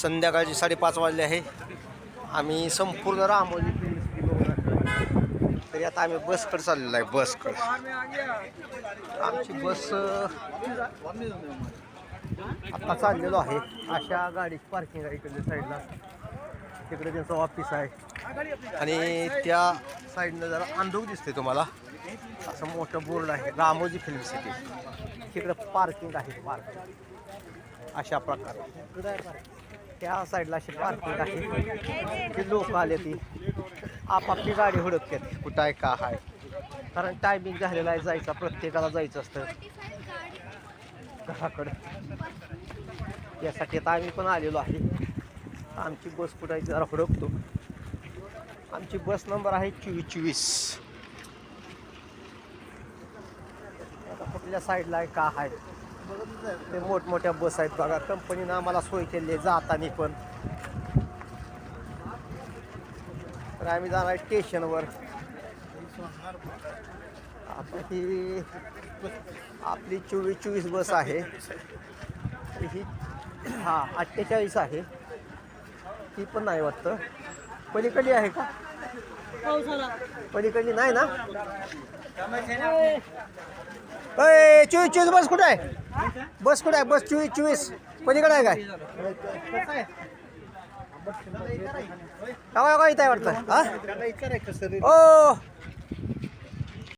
संध्याकाळची साडेपाच वाजले आहे. आम्ही संपूर्ण रामोली तरी आता आम्ही बसकडे चाललेलो आहे बसकडे. आमची बस आता चाललेलो आहे. अशा गाडीची पार्किंग आहे इकडल्या साईडला तिकडे त्यांचं ऑफिस आहे. आणि त्या साईडनं जरा अंधूक दिसते तुम्हाला. असं मोठं बोर्ड आहे रामोजी फिल्म सिटी तिकडं पार्किंग आहे पार्किंग अशा प्रकारे. त्या साईडला अशी पार्किंग आहे. की लोक आले ती. आपापली गाडी हुडकतात. कुठं आहे का आहे? कारण टायमिंग झालेला आहे जायचा प्रत्येकाला जायचं असतं. घराकडं. यासाठी आता आम्ही पण आलेलो आहे. आमची बस कुठं आहे जरा हुडकतो. आमची बस नंबर आहे चोवीस चोवीस. आता साईडला का आहे. ते मोठमोठ्या बस आहेत बघा. कंपनीनं आम्हाला सोय केली आहे जाताना पण. तर आम्ही जाणार आहे स्टेशनवर. आपली ही आपली चोवीस चोवीस बस आहे. ही हा अठ्ठेचाळीस आहे. ती पण नाही वाटतं. पलीकडली आहे का? पलीकडली नाही ना? अय चोवीस चोवीस बस कुठं आहे? बस कुठं आहे? बस चोवीस चोवीस. पलीकडे आहे काय? काय काय इथं आहे वाटतं? हा? ओ